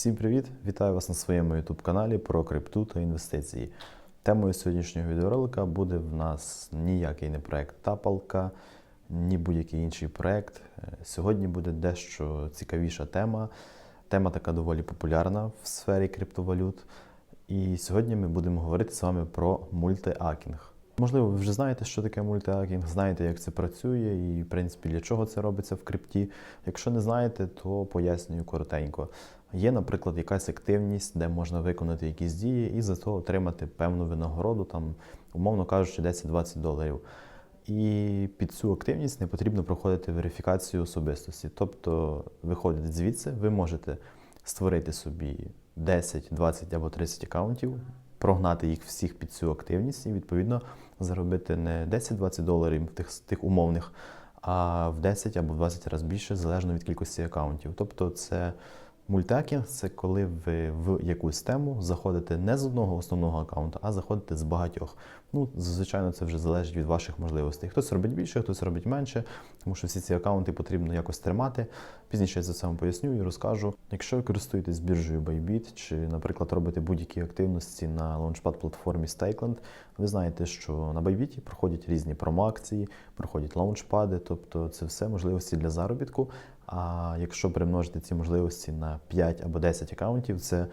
Всім привіт! Вітаю вас на своєму YouTube каналі про крипту та інвестиції. Темою сьогоднішнього відеоролика буде в нас ніякий не проект Тапалка, ні будь-який інший проект. Е, Сьогодні буде дещо цікавіша тема. Тема така доволі популярна в сфері криптовалют. І сьогодні ми будемо говорити з вами про мультиакінг. Можливо, ви вже знаєте, що таке мультиакінг, знаєте, як це працює і, в принципі, для чого це робиться в крипті. Якщо не знаєте, то пояснюю коротенько. Є, наприклад, якась активність, де можна виконати якісь дії і за це отримати певну винагороду, там, умовно кажучи, 10-20 доларів. І під цю активність не потрібно проходити верифікацію особистості. Тобто, виходить звідси, ви можете створити собі 10, 20 або 30 акаунтів, прогнати їх всіх під цю активність і відповідно заробити не 10-20 доларів в тих, тих умовних, а в 10 або в 20 разів більше, залежно від кількості акаунтів. Тобто, це мультакінг це коли ви в якусь тему заходите не з одного основного аккаунту, а заходите з багатьох. Ну, звичайно, це вже залежить від ваших можливостей. Хтось робить більше, хтось робить менше, тому що всі ці аккаунти потрібно якось тримати. Пізніше я за це вам поясню і розкажу. Якщо ви користуєтесь біржею Bybit чи, наприклад, робите будь-які активності на launchpad платформі Stakeland, ви знаєте, що на Bybit проходять різні промоакції, проходять лаунчпади, тобто це все можливості для заробітку. А якщо примножити ці можливості на 5 або 10 акаунтів, це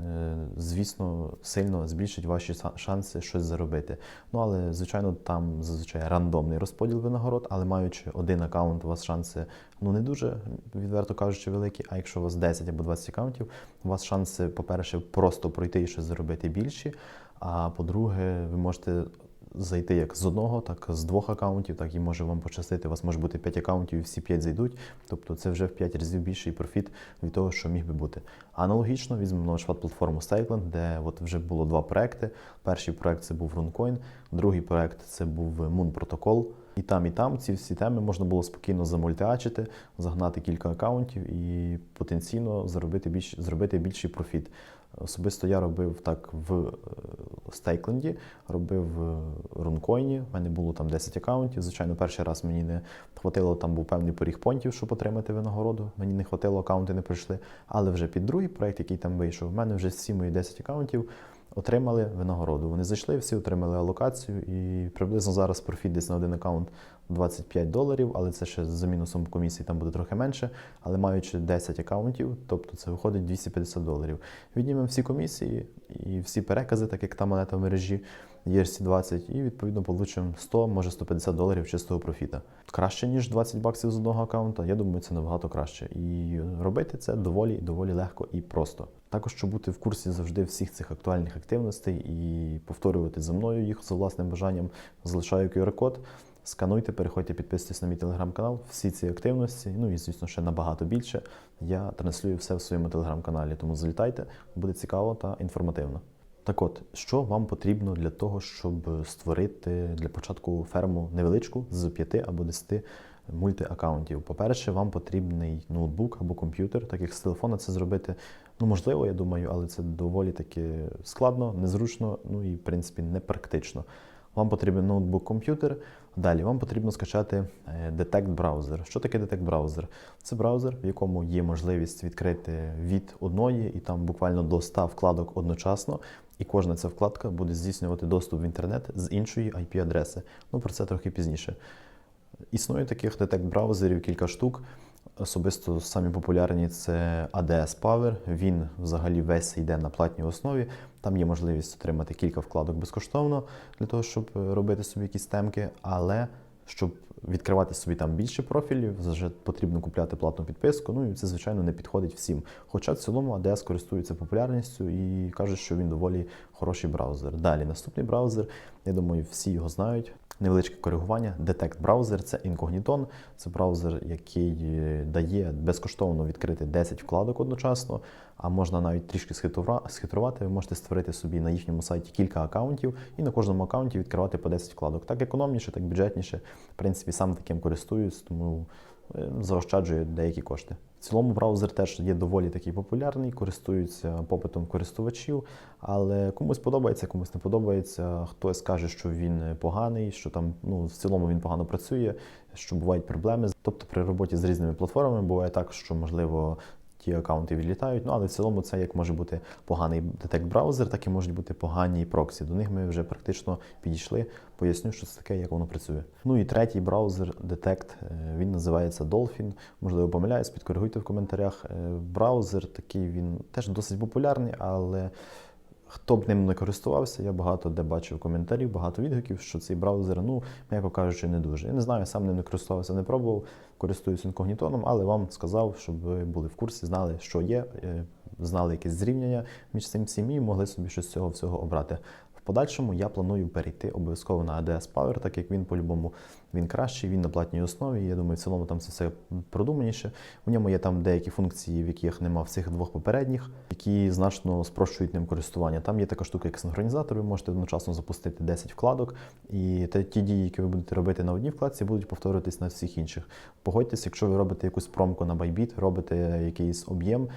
е, Звісно, сильно збільшить ваші шанси щось заробити. Ну але звичайно, там зазвичай рандомний розподіл винагород, але маючи один акаунт, у вас шанси ну не дуже відверто кажучи, великі. А якщо у вас 10 або 20 акаунтів, у вас шанси, по-перше, просто пройти і щось заробити більші. А по-друге, ви можете зайти як з одного, так з двох акаунтів, так і може вам пощастити. У вас може бути 5 акаунтів, і всі 5 зайдуть. Тобто це вже в 5 разів більший профіт від того, що міг би бути. Аналогічно візьмемо launchpad платформу Stakeland, де от вже було два проекти. Перший проект це був RunCoin, другий проект це був Moon Protocol. І там, і там ці всі теми можна було спокійно замультиачити, загнати кілька акаунтів і потенційно заробити більш, зробити більший профіт. Особисто я робив так в е, стейкленді, робив в рункоїні. У мене було там 10 акаунтів. Звичайно, перший раз мені не хватило, там був певний поріг понтів, щоб отримати винагороду. Мені не хватило, акаунти не прийшли. Але вже під другий проект, який там вийшов, в мене вже всі мої 10 акаунтів отримали винагороду. Вони зайшли, всі отримали алокацію, і приблизно зараз профіт десь на один аккаунт 25 доларів, але це ще за мінусом комісії там буде трохи менше. Але маючи 10 аккаунтів, тобто це виходить 250 доларів. Віднімемо всі комісії і всі перекази, так як та монета в мережі ERC20, і відповідно получимо 100, може 150 доларів чистого профіта. Краще, ніж 20 баксів з одного акаунта. Я думаю, це набагато краще. І робити це доволі доволі легко і просто. Також, щоб бути в курсі завжди всіх цих актуальних активностей і повторювати за мною їх за власним бажанням, залишаю QR-код. Скануйте, переходьте, підписуйтесь на мій телеграм-канал. Всі ці активності, ну і звісно, ще набагато більше. Я транслюю все в своєму телеграм-каналі, тому залітайте, буде цікаво та інформативно. Так от, що вам потрібно для того, щоб створити для початку ферму невеличку з 5 або 10 мультиаккаунтів? По-перше, вам потрібний ноутбук або комп'ютер, так як з телефона це зробити ну можливо, я думаю, але це доволі таки складно, незручно, ну і в принципі непрактично. Вам потрібен ноутбук-комп'ютер. Далі вам потрібно скачати е, Detect браузер. Що таке Detect браузер? Це браузер, в якому є можливість відкрити від одної і там буквально до 100 вкладок одночасно. І кожна ця вкладка буде здійснювати доступ в інтернет з іншої IP-адреси. Ну про це трохи пізніше. Існує таких детект браузерів кілька штук. Особисто самі популярні це ADS Power. Він взагалі весь йде на платній основі. Там є можливість отримати кілька вкладок безкоштовно для того, щоб робити собі якісь темки. Але щоб відкривати собі там більше профілів, вже потрібно купляти платну підписку. Ну і це, звичайно, не підходить всім. Хоча в цілому ADS користується популярністю і каже, що він доволі хороший браузер. Далі наступний браузер, я думаю, всі його знають. Невеличке коригування. Detect браузер це Incogniton. Це браузер, який е, дає безкоштовно відкрити 10 вкладок одночасно, а можна навіть трішки схитрувати. Ви можете створити собі на їхньому сайті кілька акаунтів і на кожному акаунті відкривати по 10 вкладок. Так економніше, так бюджетніше. В принципі, сам таким користуюсь, тому е, заощаджую деякі кошти. Цілому браузер теж є доволі такий популярний, користується попитом користувачів, але комусь подобається, комусь не подобається. Хтось каже, що він поганий, що там ну в цілому він погано працює, що бувають проблеми. Тобто при роботі з різними платформами буває так, що можливо ті аккаунти відлітають. Ну але в цілому це як може бути поганий детект браузер, так і можуть бути погані проксі. До них ми вже практично підійшли. Поясню, що це таке, як воно працює. Ну і третій браузер Detect, е, він називається Dolphin. Можливо, помиляюсь, підкоригуйте в коментарях. Е, Браузер такий він теж досить популярний, але хто б ним не користувався, я багато де бачив коментарів, багато відгуків, що цей браузер, ну, м'яко кажучи, не дуже. Я не знаю, сам ним не користувався, не пробував, користуюсь інкогнітоном, але вам сказав, щоб ви були в курсі, знали, що є, е, знали якесь зрівняння між цим всім і могли собі щось з цього всього обрати. Подальшому я планую перейти обов'язково на ADS Power, так як він по-любому він кращий, він на платній основі. Я думаю, в цілому там це все продуманіше. У ньому є там деякі функції, в яких нема в цих двох попередніх, які значно спрощують ним користування. Там є така штука, як синхронізатор. Ви можете одночасно запустити 10 вкладок, і ті дії, які ви будете робити на одній вкладці, будуть повторюватись на всіх інших. Погодьтесь, якщо ви робите якусь промку на Bybit, робите якийсь об'єм.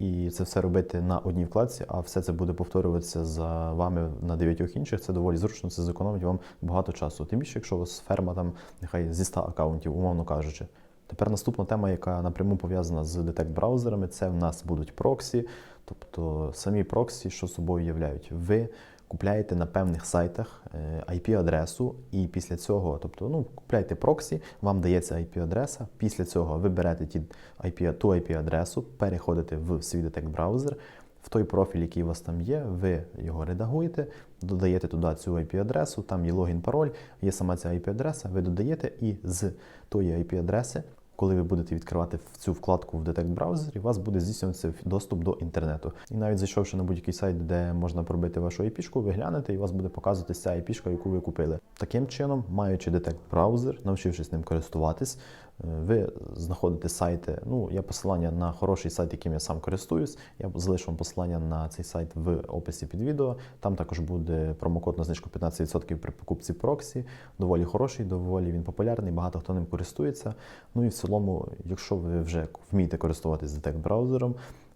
І це все робити на одній вкладці, а все це буде повторюватися за вами на дев'ятьох інших. Це доволі зручно, це зекономить вам багато часу. Тим більше, якщо у вас ферма там нехай зі 100 аккаунтів, умовно кажучи. Тепер наступна тема, яка напряму пов'язана з детект браузерами, це в нас будуть проксі, тобто самі проксі, що собою являють. Ви купляєте на певних сайтах е, IP-адресу, і після цього, тобто, ну, купляєте проксі, вам дається IP-адреса. Після цього ви берете ті IP, ту IP-адресу, переходите в свій детект браузер. В той профіль, який у вас там є, ви його редагуєте, додаєте туди цю IP-адресу, там є логін, пароль, є сама ця IP-адреса, ви додаєте і з тої IP-адреси, коли ви будете відкривати цю вкладку в детект браузері, у вас буде здійснюватися доступ до інтернету. І навіть зайшовши на будь-який сайт, де можна пробити вашу IP-шку, ви глянете, і у вас буде показуватися IP-шка, яку ви купили. Таким чином, маючи детект браузер, навчившись ним користуватись, ви знаходите сайти. Ну, я посилання на хороший сайт, яким я сам користуюсь. Я залишу вам посилання на цей сайт в описі під відео. Там також буде промокод на знижку 15% при покупці проксі. Доволі хороший, доволі він популярний, багато хто ним користується. Ну і в цілому, якщо ви вже вмієте користуватись детект браузером.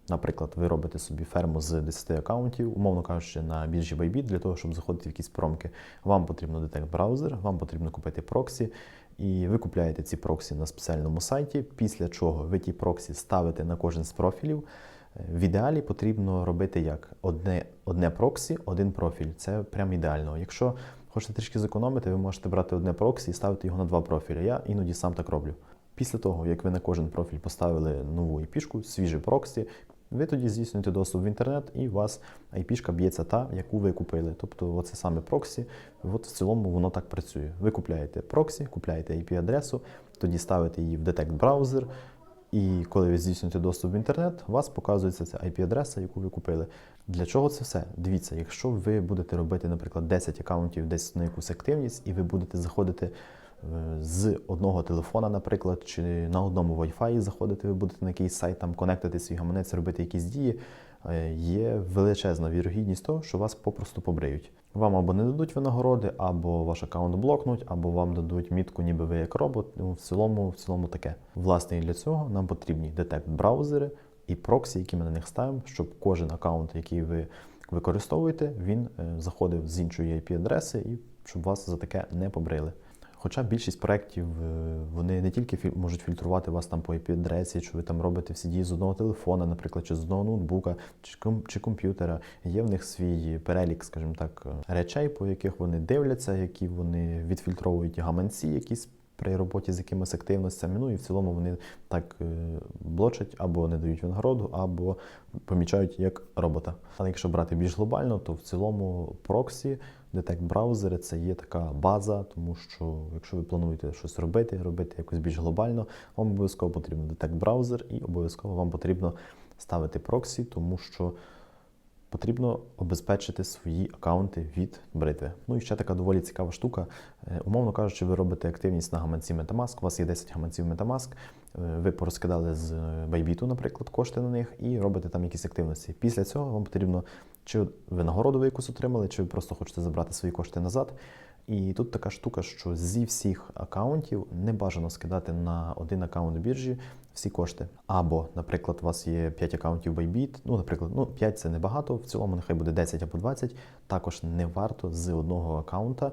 Наприклад, ви робите собі ферму з 10 аккаунтів, умовно кажучи, на біржі Bybit, для того, щоб заходити в якісь промки. Вам потрібно детект браузер, вам потрібно купити проксі, і ви купляєте ці проксі на спеціальному сайті, після чого ви ті проксі ставите на кожен з профілів. Е, В ідеалі потрібно робити як одне, одне проксі, один профіль. Це прям ідеально. Якщо хочете трішки зекономити, ви можете брати одне проксі і ставити його на два профілі. Я іноді сам так роблю. Після того, як ви на кожен профіль поставили нову IP-шку, свіжий проксі, ви тоді здійснюєте доступ в інтернет, і у вас IP-шка б'ється та, яку ви купили. Тобто, оце саме проксі. От в цілому воно так працює. Ви купляєте проксі, купляєте IP-адресу, тоді ставите її в детект браузер. І коли ви здійснюєте доступ в інтернет, у вас показується ця IP-адреса, яку ви купили. Для чого це все? Дивіться, якщо ви будете робити, наприклад, 10 аккаунтів десь на якусь активність, і ви будете заходити з одного телефона, наприклад, чи на одному Wi-Fi заходити, ви будете на якийсь сайт там конектити свій гаманець, робити якісь дії, е, є величезна вірогідність того, що вас попросту побриють. Вам або не дадуть винагороди, або ваш аккаунт блокнуть, або вам дадуть мітку, ніби ви як робот. Ну, в цілому, в цілому таке. Власне, і для цього нам потрібні детект браузери і проксі, які ми на них ставимо, щоб кожен аккаунт, який ви використовуєте, він е, заходив з іншої IP-адреси і щоб вас за таке не побрили. Хоча більшість проєктів е, вони не тільки можуть фільтрувати вас там по IP-адресі, чи ви там робите всі дії з одного телефона, наприклад, чи з одного ноутбука, чи, ком- чи комп'ютера. Є в них свій перелік, скажімо так, е, речей, по яких вони дивляться, які вони відфільтровують гаманці, якісь при роботі з якимись активностями. Ну і в цілому вони так е, блочать або не дають винагороду, або помічають як робота. Але якщо брати більш глобально, то в цілому проксі, детект браузери це є така база, тому що якщо ви плануєте щось робити, робити якось більш глобально, вам обов'язково потрібен детект браузер і обов'язково вам потрібно ставити проксі, тому що потрібно обезпечити свої аккаунти від бритви. Ну і ще така доволі цікава штука. Е, Умовно кажучи, ви робите активність на гаманці Metamask, у вас є 10 гаманців Metamask, е, ви порозкидали з Bybit, наприклад, кошти на них і робите там якісь активності. Після цього вам потрібно, чи ви нагороду ви якусь отримали, чи ви просто хочете забрати свої кошти назад. І тут така штука, що зі всіх аккаунтів не бажано скидати на один аккаунт біржі всі кошти. Або, наприклад, у вас є 5 аккаунтів Bybit, ну, наприклад, ну 5 це небагато, в цілому нехай буде 10 або 20. Також не варто з одного аккаунта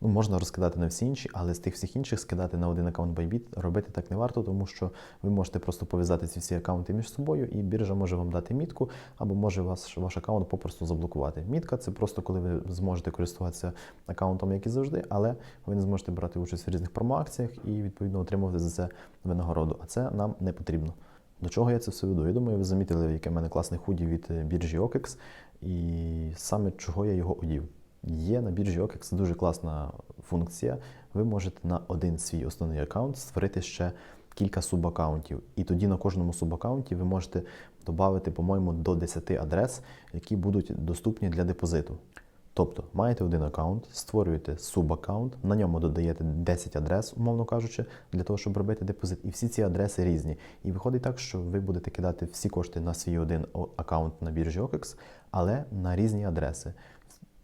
Ну, можна розкидати на всі інші, але з тих всіх інших скидати на один аккаунт Bybit робити так не варто, тому що ви можете просто пов'язати ці всі аккаунти між собою, і біржа може вам дати мітку, або може вас ваш аккаунт попросту заблокувати. Мітка це просто коли ви зможете користуватися аккаунтом, як і завжди, але ви не зможете брати участь в різних промоакціях і відповідно отримувати за це винагороду. А це нам не потрібно. До чого я це все веду? Я думаю, ви замітили, яке в мене класне худі від е, біржі OKEX, і саме чого я його одів. Є на біржі OKEX дуже класна функція. Ви можете на один свій основний аккаунт створити ще кілька субаккаунтів. І тоді на кожному субаккаунті ви можете додати, по-моєму, до 10 адрес, які будуть доступні для депозиту. Тобто маєте один аккаунт, створюєте субаккаунт, на ньому додаєте 10 адрес, умовно кажучи, для того, щоб робити депозит. І всі ці адреси різні. І виходить так, що ви будете кидати всі кошти на свій один аккаунт на біржі OKEX, але на різні адреси.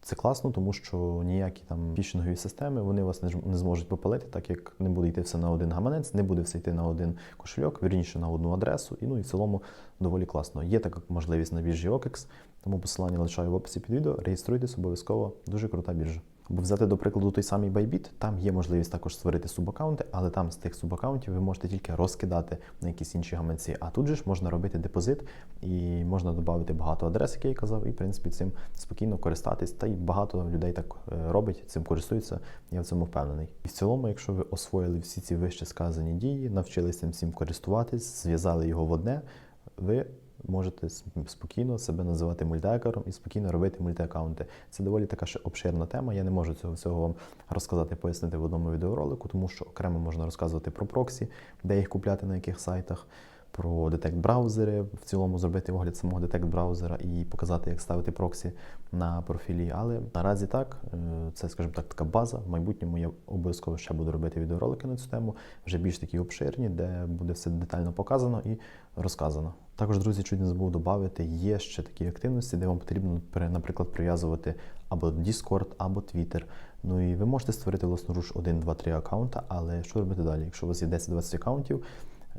Це класно, тому що ніякі там фішингові системи вони вас не, не зможуть попалити, так як не буде йти все на один гаманець, не буде все йти на один кошельок, вірніше на одну адресу. І ну і в цілому доволі класно. Є така можливість на біржі OKEX, тому посилання лишаю в описі під відео. Реєструйтесь обов'язково, дуже крута біржа. Або взяти до прикладу той самий Bybit, там є можливість також створити субаккаунти, але там з тих субаккаунтів ви можете тільки розкидати на якісь інші гаманці. А тут же ж можна робити депозит і можна додати багато адрес, як я казав, і в принципі цим спокійно користатись. Та й багато людей так е, робить, цим користуються. Я в цьому впевнений. І в цілому, якщо ви освоїли всі ці вище сказані дії, навчилися цим всім користуватись, зв'язали його в одне, ви можете спокійно себе називати мультиакером і спокійно робити мультиаккаунти. Це доволі така ще обширна тема. Я не можу цього всього вам розказати, пояснити в одному відеоролику, тому що окремо можна розказувати про проксі, де їх купляти на яких сайтах. Про детект браузери, в цілому зробити огляд самого детект браузера і показати, як ставити проксі на профілі. Але наразі так, е, це, скажімо так, така база. В майбутньому я обов'язково ще буду робити відеоролики на цю тему, вже більш такі обширні, де буде все детально показано і розказано. Також, друзі, чуть не забув додати, є ще такі активності, де вам потрібно, наприклад, прив'язувати або Discord, або Twitter. Ну і ви можете створити власноруч 1, 2, 3 аккаунта, але що робити далі? Якщо у вас є 10-20 аккаунтів,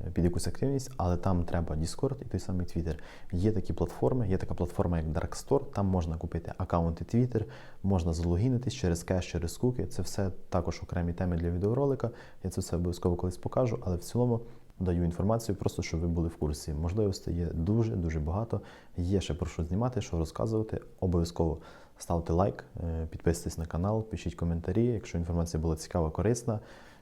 е, під якусь активність, але там треба Discord і той самий Twitter. Є такі платформи, є така платформа, як Dark Store, там можна купити аккаунти Twitter, можна залогінитись через кеш, через куки. Це все також окремі теми для відеоролика. Я це все обов'язково колись покажу, але в цілому даю інформацію, просто щоб ви були в курсі. Можливостей є дуже дуже багато. Є ще про що знімати, що розказувати. Обов'язково ставте лайк, е, підписуйтесь на канал, пишіть коментарі, якщо інформація була цікава, корисна.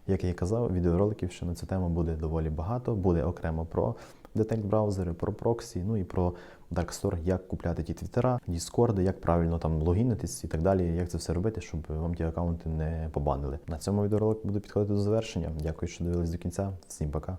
Як я і казав, відеороликів ще на цю тему буде доволі багато. Буде окремо про детект браузери, про проксі, ну і про Darkstore, як купляти ті твіттера, діскорди, як правильно там логінитись і так далі, як це все робити, щоб вам ті аккаунти не побанили. На цьому відеоролик буду підходити до завершення. Дякую, що дивились до кінця. Всім пока.